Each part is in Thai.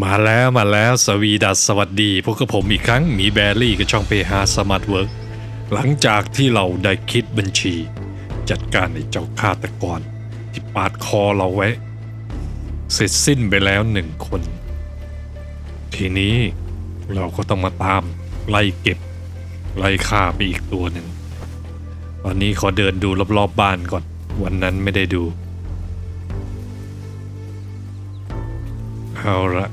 มาแล้วมาแล้วสวีดัสสวัสดี พวกกับผมอีกครั้งมีแบรี่กับช่องเพฮาสมาร์ทเวิร์กหลังจากที่เราได้คิดบัญชี จัดการไอ้เจ้าฆาตกรที่ปาดคอเราไว้ เสร็จสิ้นไปแล้วหนึ่งคน ทีนี้เราก็ต้องมาตามไล่เก็บ ไล่ฆ่าไปอีกตัวหนึ่งตอนนี้ขอเดินดูรอบๆบบ้านก่อน วันนั้นไม่ได้ดูเอาละ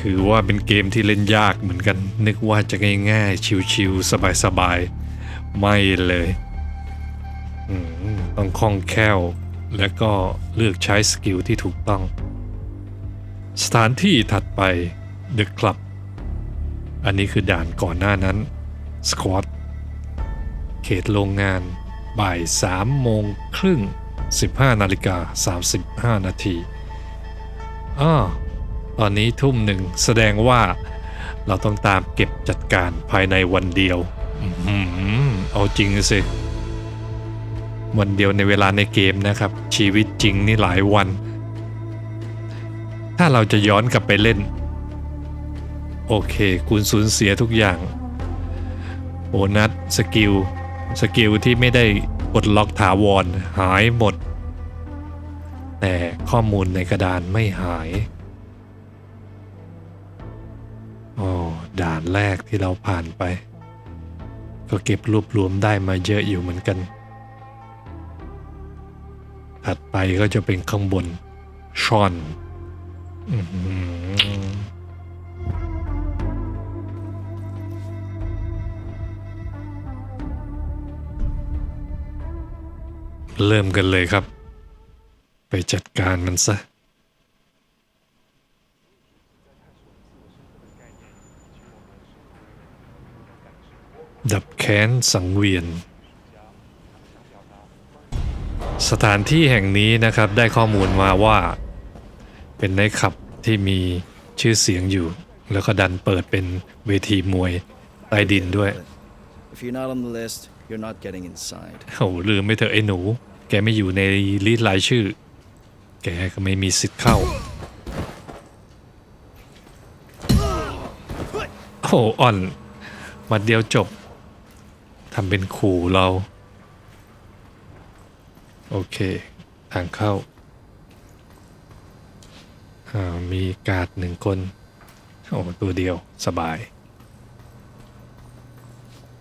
ถือว่าเป็นเกมที่เล่นยากเหมือนกัน นึกว่าจะง่ายๆ ชิวๆสบายๆ ไม่เลยต้องคล่องแคล่ว และก็เลือกใช้สกิลที่ถูกต้อง สถานที่ถัดไป The Club อันนี้คือด่านก่อนหน้านั้น Squad เขตโรงงาน บ่าย3โมงครึ่ง 15 นาฬิกา 35 นาทีอ้อ ตอนนี้ทุ่มหนึ่งแสดงว่าเราต้องตามเก็บจัดการภายในวันเดียวอื้อหือเอาจริงสิ วันเดียวในเวลาในเกมนะครับ ชีวิตจริงนี่หลายวัน ถ้าเราจะย้อนกลับไปเล่น โอเค คุณสูญเสียทุกอย่างโบนัสสกิล สกิลที่ไม่ได้ปลดล็อกถาวรหายหมด แต่ข้อมูลในกระดานไม่หาย ด่านแรกที่เราผ่านไป ก็เก็บรวบรวมได้มาเยอะอยู่เหมือนกัน ถัดไปก็จะเป็นข้างบนชอนเริ่มกันเลยครับ ไปจัดการมันซะ ดับแค้นสังเวียน สถานที่แห่งนี้นะครับได้ข้อมูลมาว่า เป็นในท์คลับที่มีชื่อเสียงอยู่ แล้วก็ดันเปิดเป็นเวทีมวยใต้ดินด้วย If you're not on the list, you're not getting inside. โอ้โหลืมไม่เถอะไอ้หนู แกไม่อยู่ในลิสต์รายชื่อ แกก็ไม่มีสิทธิ์เข้าโอ้โหอ่อนหมัดเดียวจบ ทำเป็นขู่เรา โอเค ทางเข้าอ่ามีการ์ดหนึ่งคน โอ้ตัวเดียวสบาย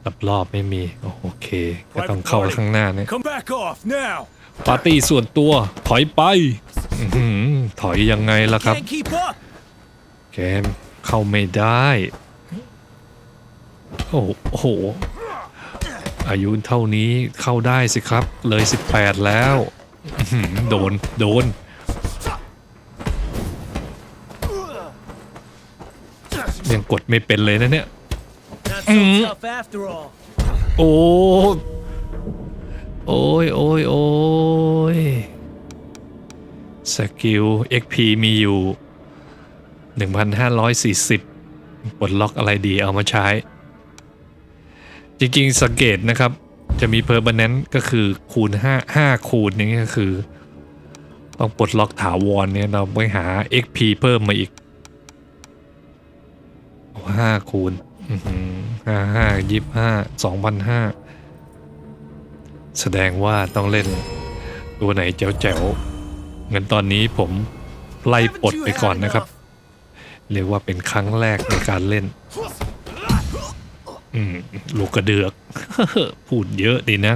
รับรอบไม่มี โอเค ก็ต้องเข้าข้างหน้าเนี่ย Come back off now! ปาร์ตี้ส่วนตัว ถอยไปอื้อหือถอยยังไงล่ะครับ Can't keep up! แกมเข้าไม่ได้ โอ้โห อายุเท่านี้เข้าได้สิครับ เลย 18 แล้วอื้อหือโดน โดน ยังกดไม่เป็นเลยนะเนี่ย โอ้โอ้ยโอ้ยโอ้ยสกิล XP มีอยู่ 1,540ปลดล็อกอะไรดีเอามาใช้ จริงๆ สังเกตนะครับ จะมี permanent ก็คือคูณ 5 5 คูณอย่างนี้ก็คือ ต้องปลดล็อกถาวรเนี่ยเราไปหา XP เพิ่มมาอีกห้าคูณห้าห้ายี่ห้าสองพันห้าแสดงว่าต้องเล่นตัวไหนแจ๋วๆงั้นตอนนี้ผมไล่ปลดไปก่อนนะครับ เรียกว่าเป็นครั้งแรกในการเล่น อืมลูกกระเดือก พูดเยอะดีนะ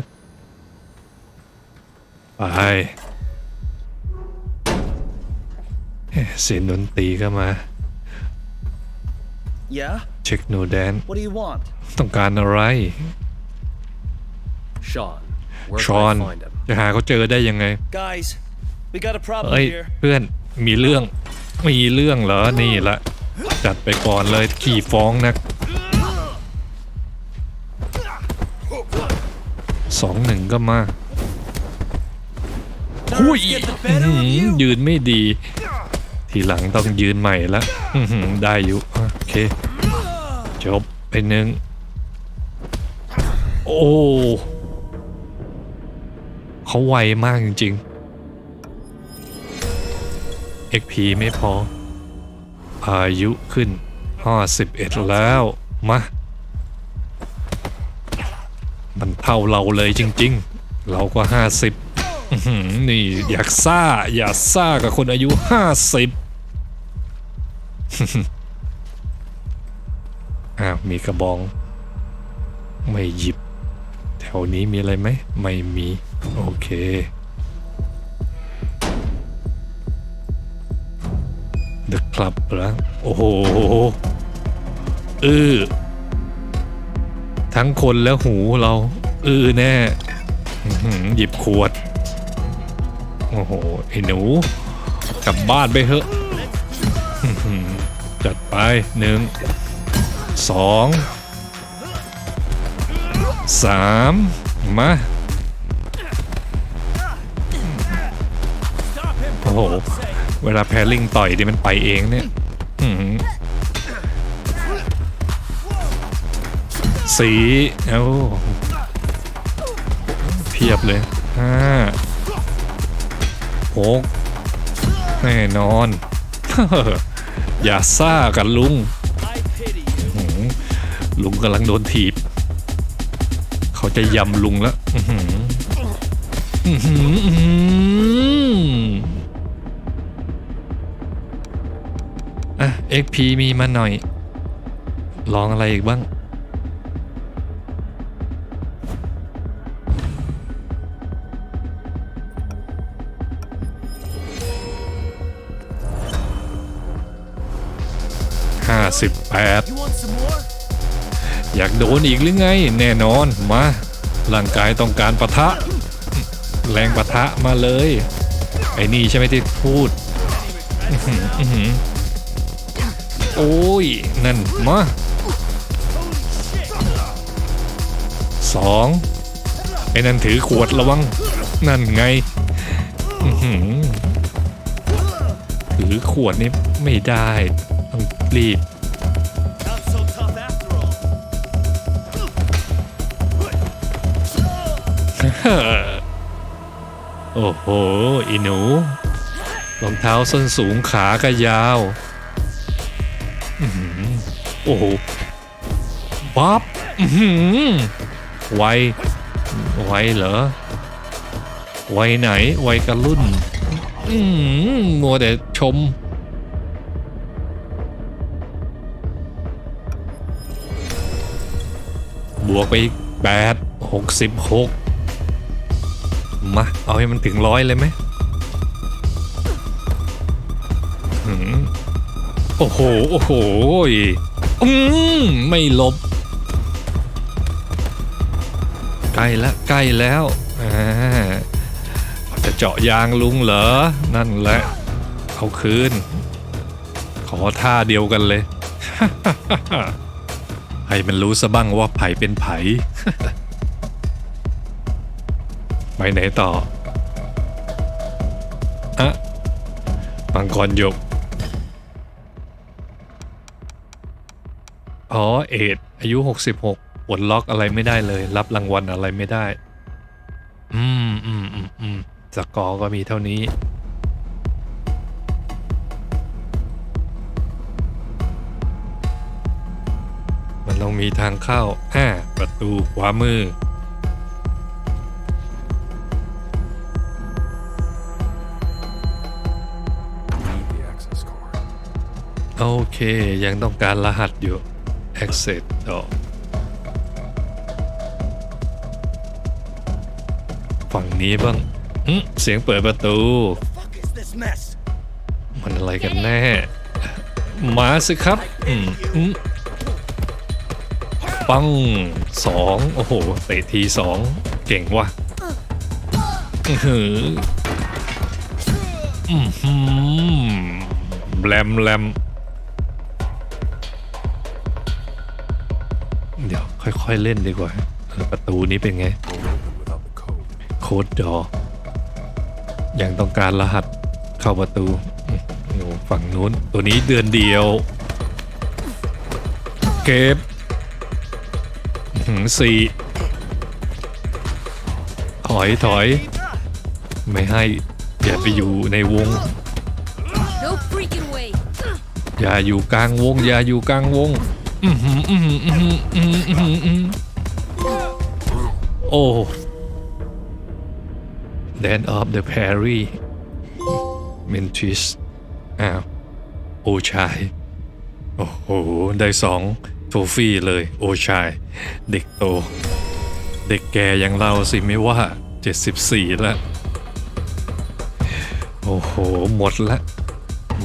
ไปเอ๊ะเสียงดนตรีก็มา Yeah? เช็คโนแดน What do you want? ต้องการอะไร Sean. Where ชอน can I find him? จะหาเขาเจอได้ยังไง Guys, we got a problem เอ้ย here. เพื่อนมีเรื่อง มีเรื่องเหรอ นี่ละ จัดไปก่อนเลยขี่ฟ้องนัก สองหนึ่งก็มาหุย get the better อื้อ of หือ you. ยืนไม่ดี ทีหลังต้องยืนใหม่ละอื้อหือได้อยู่ โอเค จบไปหนึ่งโอ้ เขาไวมากจริงๆ XP ไม่พออายุขึ้น 51 แล้ว มา มันเท่าเราเลยจริง ๆ เราก็ 50นี่อยากซ่า อย่าซ่ากับคนอายุ 50อ้าวมีกระบอง ไม่หยิบ แถวนี้มีอะไรไหม ไม่มี โอเค The Club แล้วโอ้โหเออ ทั้งคนและหูเราเออแน่อื้อหือหยิบขวด โอ้โหไอ้หนู กลับบ้านไปเถอะจัดไปหนึ่งสองสามมาโอ้โห เวลาแพรลิงต่อยดิมันไปเองเนี่ย สีเอ้าเพียบเลยห้าหกแน่นอน อย่าซ่ากันลุง ลุงกำลังโดนถีบ เขาจะยำลุงแล้วอื้อหืออื้อหืออื้อหืออะ XP มีมาหน่อย ลองอะไรอีกบ้าง ห้าสิบแปดอยากโดนอีกหรือไง แน่นอนมา ร่างกายต้องการปะทะ แรงปะทะมาเลย ไอ้นี่ใช่ไหมที่พูดโอ้ย นั่นมาสองไอ้นั่นถือขวดระวัง นั่นไงถือขวดนี่ไม่ได้ ต้องรีบ โอ้โห อีหนู รองเท้าส้นสูงขาก็ยาวอื้อหือโอ้โหบ๊อบอื้อหือไว ไวเหรอ ไวไหน ไวกระรุ่นอืมมัวแต่ชม บวกไปอีกแปดหกสิบหก มา เอาให้มันถึงร้อยเลยไหมโอ้โห โอ้โหอืมไม่ลบ ใกล้แล้วใกล้แล้วอ่าจะเจาะยางลุงเหรอ นั่นแหละเอาคืน ขอท่าเดียวกันเลย ให้มันรู้ซะบ้างว่าไผ่เป็นไผ่ ไปไหนต่ออะมังกรหยกอ๋อเอ็ดอายุ 66ปลดล็อกอะไรไม่ได้เลย รับรางวัลอะไรไม่ได้ อืมอืมอืมอืมสกอร์ก็มีเท่านี้มันต้องมีทางเข้าอ่าประตูขวามือ โอเค ยังต้องการรหัสอยู่ access ต่อฝั่งนี้บ้างเสียงเปิดประตู มันอะไรกันแน่ มาสิครับอืมอืมปังสองโอ้โหเตะทีสองเก่งว่ะอือหืออือหือแรมแรม ค่อยๆเล่นดีกว่าเออประตูนี้เป็นไง Won't open without the code. โค้ดดอยังต้องการรหัสเข้าประตูอืมอยู่ฝั่งนู้น ตัวนี้เดือนเดียว เก็บอื้อหือสี่ถอยถอย ไม่ให้อย่าไปอยู่ในวง No freaking way. อย่าอยู่กลางวง อย่าอยู่กลางวง อื้อหืออื้อหืออื้อหืออื้อหืออื้อหืออื้อหือโอ้ Land of the Prairie Mentis อ้าวโอชาย โอ้โห ได้สองโทฟี่เลย โอชาย เด็กโต เด็กแกอย่างเราสิไม่ว่า 74 แล้ว โอ้โห หมดละ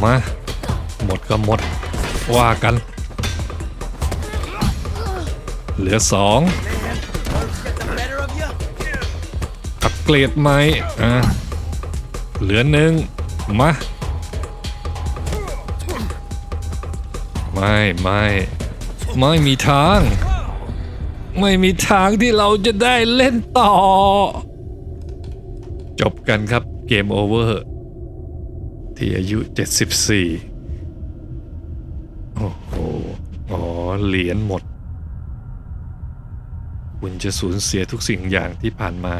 มา หมดก็หมด ว่ากัน เหลือสองอัปเกรดไหมอะเหลือหนึ่งมา ไม่ไม่ไม่มีทาง ไม่มีทางที่เราจะได้เล่นต่อ จบกันครับเกมโอเวอร์ที่อายุ 74 โอ้โห อ๋อ เหรียญหมด คุณจะสูญเสียทุกสิ่งอย่างที่ผ่านมา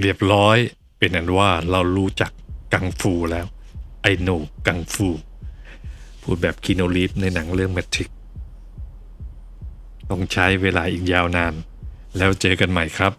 เรียบร้อยเป็นอันว่าเรารู้จักกังฟูแล้วไอโนกังฟู พูดแบบคีโนลีฟในหนังเรื่องแมทริกต้องใช้เวลาอีกยาวนาน แล้วเจอกันใหม่ครับ